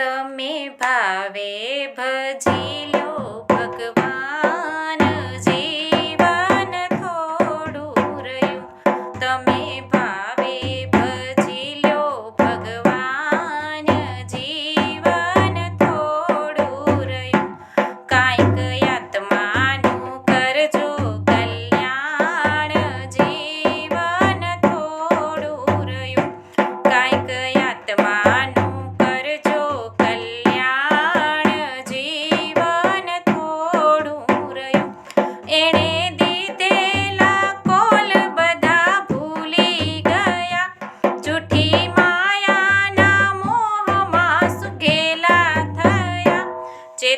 તમે ભાવે ભજી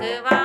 வாழ்க